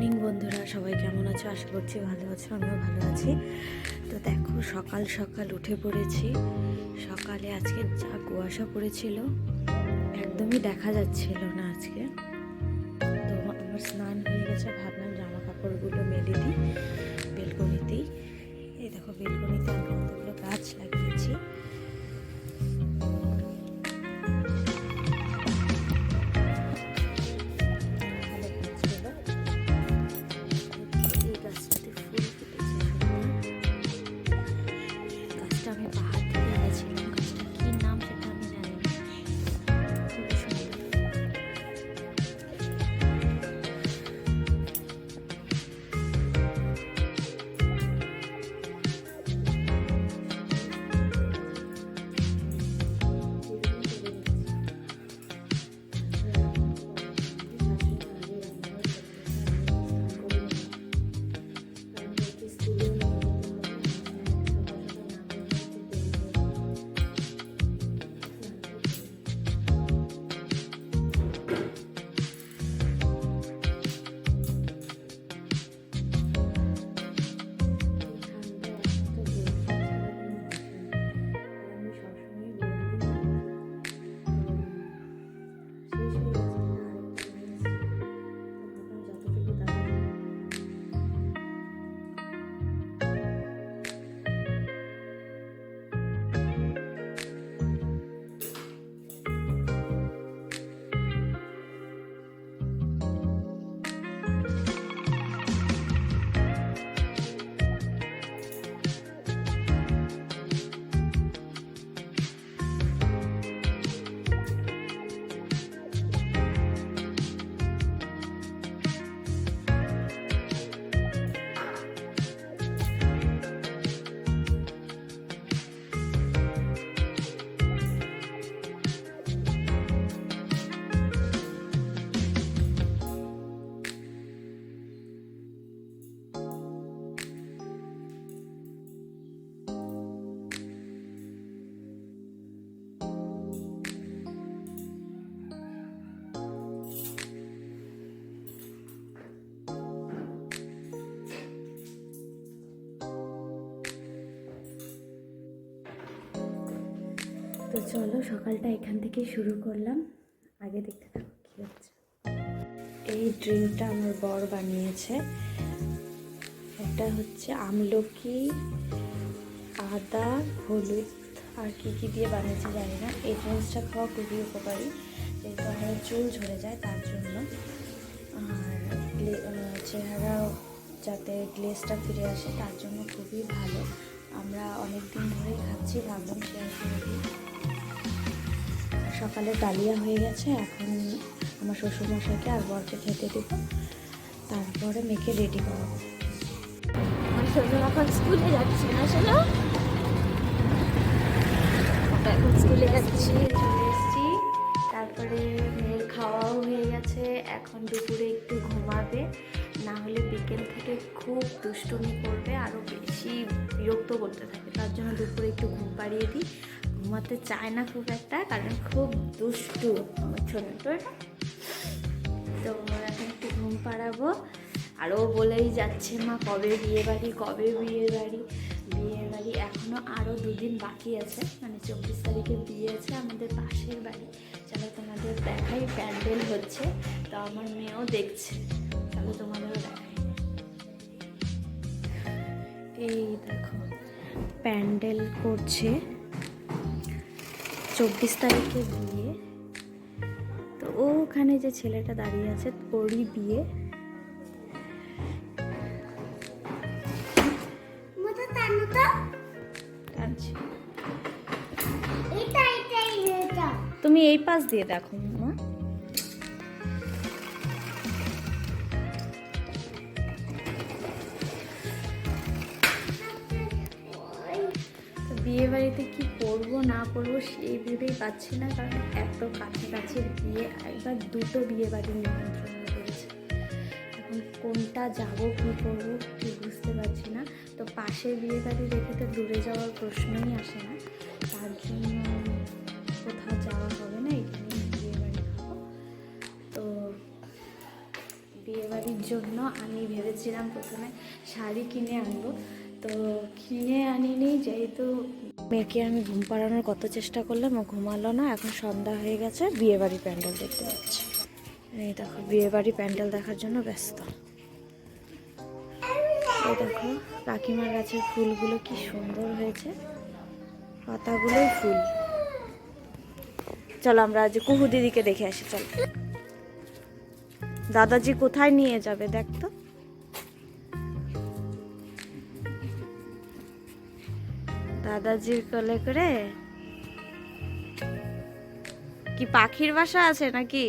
Morning বন্ধুরা, সবাই কেমন আছো? আশা করছি ভালো আছো, আমিও ভালো আছি। তো দেখো, সকাল সকাল উঠে পড়েছি। সকালে আজকে যা কুয়াশা পড়েছিল, একদমই দেখা যাচ্ছিল না আজকে। তো আমার স্নান হয়ে গেছে, ভাবলাম জামা কাপড়গুলো তো চলো সকালটা এখান থেকে শুরু করলাম। আগে দেখতে থাকো কী হচ্ছে। এই ড্রিঙ্কটা আমার বর বানিয়েছে। এটা হচ্ছে আমলকি, আদা, হলুদ আর কি কি দিয়ে বানিয়েছে জানি না। এই ড্রিঙ্কসটা খাওয়া খুবই উপকারী। যেহেতু আমার চুল ঝরে যায় তার জন্য। আর চেহারা যাতে গ্লেজটা ফিরে আসে তার জন্য খুবই ভালো। আমরা অনেক দিন ধরেই খাচ্ছি, ভাবলাম শেয়ার সকালে ডালিয়া হয়ে গেছে, এখন আমার শ্বশুরমশাইকে আর বরকে খেতে দেবো। তারপরে মেয়েকে রেডি করাবো। আমার শোনো এখন স্কুলে যাচ্ছি না, শোনো। এখন স্কুলে যাচ্ছি, চলে এসেছি। তারপরে মেয়ের খাওয়াও হয়ে গেছে, এখন দুপুরে একটু ঘুমাবে। না হলে বিকেল থেকে খুব দুষ্টুমি করবে আরও বেশি বিরক্ত করতে থাকে। তার জন্য দুপুরে একটু ঘুম পাড়িয়ে দিই। ঘুমাতে চায় না খুব একটা, কারণ খুব দুষ্টু আমার ছোটো তো এখন একটু ঘুম পাড়াবো। আরও বলেই যাচ্ছে মা, কবে বিয়ে বাড়ি, কবে বিয়ে বাড়ি? বিয়ে বাড়ি এখনও আরও দুদিন বাকি আছে। মানে চব্বিশ তারিখে বিয়ে আছে আমাদের পাশের বাড়ি। চলো তোমাদের দেখাই, প্যান্ডেল হচ্ছে। তো আমার মেয়েও দেখছে। চলো তোমাদেরও দেখাই। এই দেখো, প্যান্ডেল করছে। চব্বিশ তারিখে বিয়ে। তো ওখানে যে ছেলেটা দাঁড়িয়ে আছে ওরই বিয়ে। তুমি এই পাশ দিয়ে দেখো। বিয়ে বাড়িতে কি করব, না করব সেই ভেবেই পাচ্ছি না, কারণ এত কাছাকাছি বিয়ে একবার দুটো বিয়ে বাড়ি নিমন্ত্রণ করেছে। এখন কোনটা যাব, কী করব ঠিক বুঝতে পারছি না। তো পাশের বিয়ে বাড়ি রেখে তো দূরে যাওয়ার প্রশ্নই আসে না। তার জন্য কোথাও যাওয়া হবে না এখানে বিয়ে বাড়ি খাব। তো বিয়ে বাড়ির জন্য আমি ভেবেছিলাম প্রথমে শাড়ি কিনে আনব তো কিনে আনিনি, যেহেতু মেয়েকে আমি ঘুম পাড়ানোর কত চেষ্টা করলাম, ও ঘুমালো না, এখন সন্ধ্যা হয়ে গেছে বিয়ে বাড়ি প্যান্ডেল দেখতে পাচ্ছি এই দেখো বিয়ে বাড়ি প্যান্ডেল দেখার জন্য ব্যস্ত। এই দেখো, কাকিমার গাছের ফুলগুলো কি সুন্দর হয়েছে। পাতাগুলোই ফুল। চলো আমরা আজ কুহু দিদিকে দেখে আসি, চলো। দাদাজি কোথায় নিয়ে যাবে, দেখ তো। দাদাজির কোলে করে? কি পাখির বাসা আছে নাকি?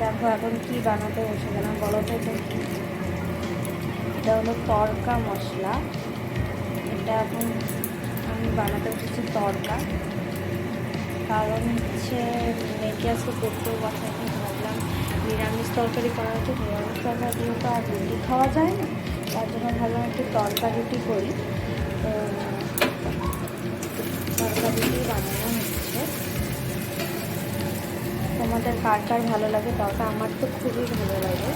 দেখো, এখন কি বানাতে বসে গেলাম, বলো তো এটা হলো তরকা মশলা। এটা এখন আমি বানাতে বসেছি তরকা। কারণ হচ্ছে মেয়েকে আজকে বসাতে ভাবলাম নিরামিষ তরকারি করা হচ্ছে, নিরামিষ তরকারি দিয়ে তো আর রুটি খাওয়া যায় না। তার জন্য ভাবলাম একটু তরকা রুটি করি। তো তরকা রুটি বানানো হচ্ছে। তোমাদের কার কার ভালো লাগে তরকা আমার তো খুবই ভালো লাগে।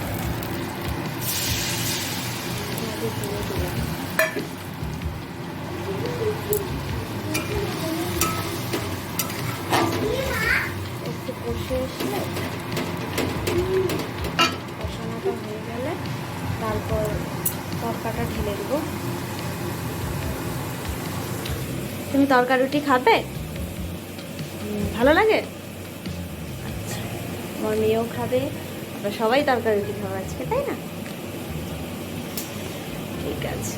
একটু কষে এসে কষানোটা হয়ে গেলে তারপর তরকাটা ঢেলে দেবো। তুমি তরকা রুটি খাবে ভালো লাগে? আচ্ছা আমার মেয়েও খাবে আমরা সবাই তরকারি রুটি খাব আজকে তাই না? ঠিক আছে।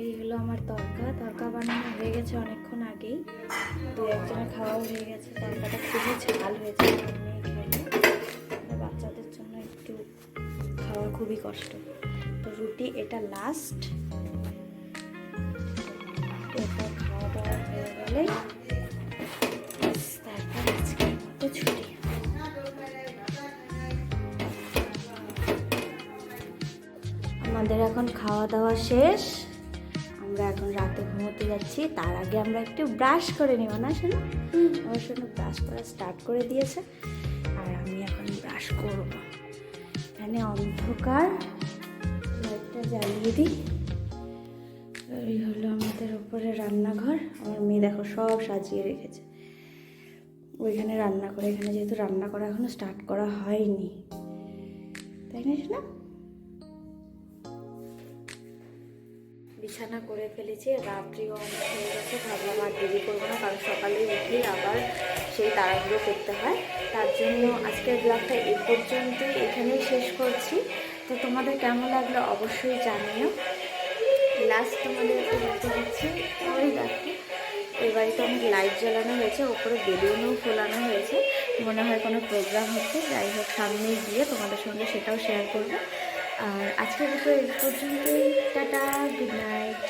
এই হলো আমার তরকা। তরকা বানানো হয়ে গেছে অনেকক্ষণ আগেই। দু একজনের খাওয়াও হয়ে গেছে। তরকাটা খুবই ঝাল হয়েছে। মেয়ে খেলে। খুবই কষ্ট। তো রুটি এটা লাস্ট এরপর খাওয়া দাওয়া হয়ে গেলেই তারপর আজকের মতো ছুটি। আমাদের এখন খাওয়া দাওয়া শেষ। আমরা এখন রাতে ঘুমোতে যাচ্ছি। তার আগে আমরা একটু ব্রাশ করে নেব না শোনো আমার শোনো ব্রাশ করা স্টার্ট করে দিয়েছে। আর আমি এখন ব্রাশ করব। এখানে অন্ধকার। লাইটটা জ্বালিয়ে দিই। এই হলো আমাদের উপরে রান্নাঘর। আমার মেয়ে দেখো সব সাজিয়ে রেখেছে। ওইখানে রান্না করে, এখানে যেহেতু রান্না করা এখনও স্টার্ট করা হয়নি। তাই না শোনা বিছানা করে ফেলেছি, রাত্রিও অনেক হয়ে ভাবলাম আর দেরি করব না, কারণ সকালে উঠে আবার সেই তাড়াহুড়ো করতে হয়। তার জন্য আজকের ব্লগটা এই পর্যন্তই এখানেই শেষ করছি। তো তোমাদের কেমন লাগল অবশ্যই জানিও। লাস্ট তোমাদের বলতে দিচ্ছি ওই দেখো এই বাড়িতে অনেক লাইট জ্বালানো হয়েছে, ওপরে বেলুনও ফোলানো হয়েছে। মনে হয় কোনো প্রোগ্রাম হচ্ছে, যাই হোক সামনে গিয়ে তোমাদের সঙ্গে সেটাও শেয়ার করব। আর আজকের ভিডিও এই পর্যন্তই, টাটা গুড নাইট